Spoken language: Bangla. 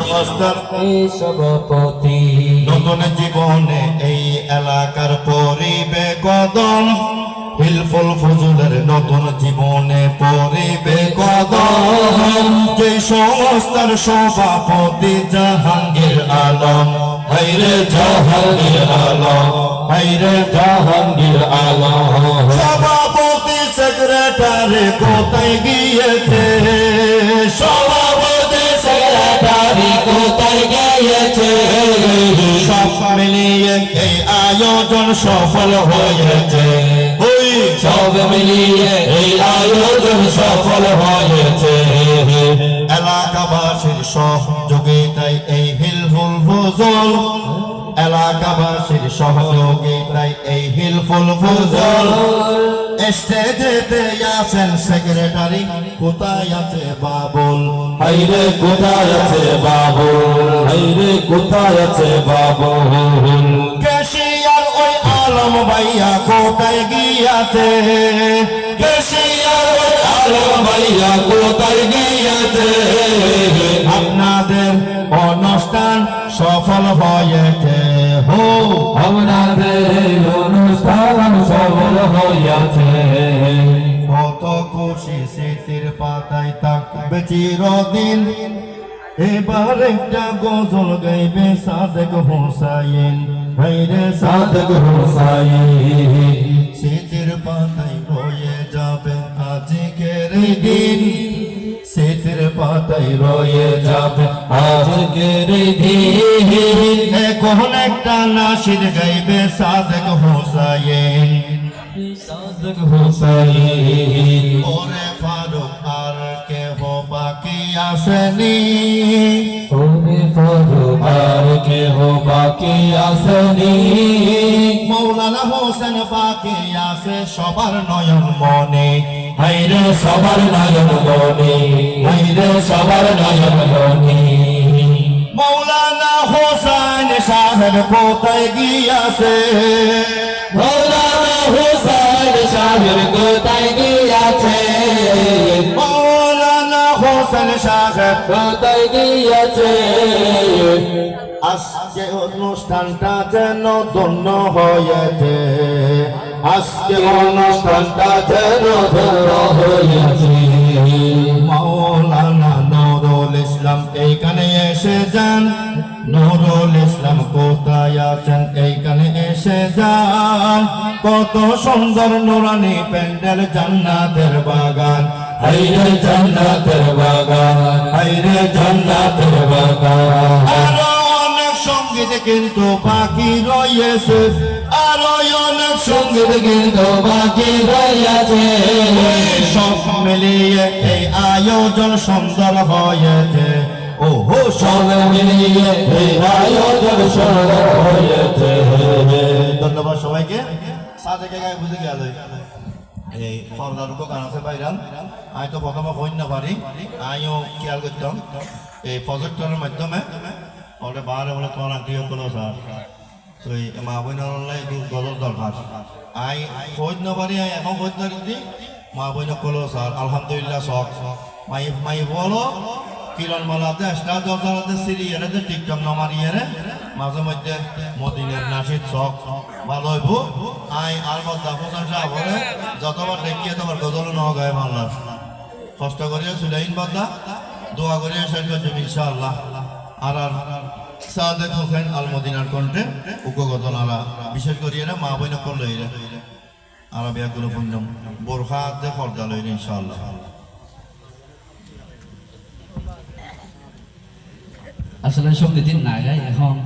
সংস্থার এই সভাপতি নতুন জীবনে এই এলাকার পরিবে কদম হিলফুল ফজুলের নতুন জীবনে পরিবে কদম যে সংস্থার সভাপতি জাহাঙ্গীর আলম হাইরে জাহাঙ্গীর আলম হাইরে জাহাঙ্গীর আলম। সভাপতি সেক্রেটারি কোথায় গিয়েছে? সভাপতি সব মিলিয়ে এই আয়োজন সফল হয়েছে। ওই সব মিলিয়ে এই আয়োজন সফল হয়েছে এলাকাবাসীর সহযোগিতায় এই হিলফুল ফুজল এলাকাবাসীর সহযোগিতায় এই হিলফুল ফুজল স্টেজেতে আছেন সেক্রেটারি কোথায় আছে বাবুল? হাইরে কোথায় আছে বাবুল? হাইরে কোথায় আছে বাবুল? কেশিয়ার ওই আলম ভাইয়া কোথায় গিয়াছে? কেশিয়ার ওই আলম ভাইয়া কোথায় গিয়াছে? আপনাদের অনুষ্ঠান সফল হয়েছে। হো! আমাদের থাকবে চিরদিন এবার একটা গজল গাইবে সাদেক হোসাইন। ভাইরে সাদেক হোসাইন। স্মৃতির পাতায় রয়ে যাবে আজকের দিন। স্মৃতির পাতায় রয়ে যাবে আজকের দিন। এখন একটা নাসির গাইবে সাদেক হোসাইন। সাদক হোসাইন। ওরে বাকি আসেনি। ফারুক আর কেহ বাকি আসেনি। মৌলানা হোসেন বাকি আছে সবার নয়ন মনে। হাইরে সবার নয়ন মনে হাইরে সবার নয়ন মনে। মৌলানা হোসেন সাহেব কোথায় গিয়াছে? মৌলানা হুসাইন সাহেব কোথায় গিয়াছে? হোসেন সাহেব কোথায় গিয়াছে। আজকে অনুষ্ঠানটা যেন ধন্য হয়েছে। আজকে অনুষ্ঠানটা যেন ধন্য মৌলানা নুরুল ইসলাম এইখানে এসে যান। নুরুল ইসলাম কোথায় আছেন? এইখানে এসে যান। কত সুন্দর নুরানি প্যান্ডেল জান্নাতের বাগান। জান্নাতের আরও অনেক সংগীত কিন্তু বাকি রয়েছে। আরও অনেক সংগীত কিন্তু বাকি রইয়াছে সব মিলিয়ে এই আয়োজন সুন্দর হয়েছে। ও হো সব মিলিয়ে এই আয়োজন সুন্দর হয়েছে। ধন্যবাদ সবাইকে। সাদেকে গায়ে বুঝে গেল এই। ফরদার গান আছে বাইরান আমি তো প্রথমে হইন না পারি। আমিও খেয়াল করতাম। এই প্রজেক্টরের মাধ্যমে ওটা বাহারে বলে তোমার আত্মীয় করল স্যার। তো এই মা একটু গজল দরকার। আই হইন না আই এখন হইন না দিদি করল, স্যার। আলহামদুলিল্লাহ, শখ। মাই মাই বলো, কিরণ মালাতে স্টার দরজারাতে সিরি এনে টিকটক নামারি এনে মাঝে মধ্যে মদিনের নাসির চক ভালো হইব। আই আর মধ্যে প্রশংসা করে যতবার দেখিয়ে তোমার গজল ন গায়ে মাল্লা কষ্ট করিয়া সুলাইন বাদা দোয়া করে শেষ করছে ইনশাআল্লাহ। আর আর সাদেক হোসেন আল মদিনার কণ্ঠে উপগত নারা বিশেষ করিয়া না মা বইন করল এরা। আর বিয়াগুলো পুণ্যম বোরখা দে ফর্দা লইন ইনশাআল্লাহ। আসলে দিন না যায় এখন।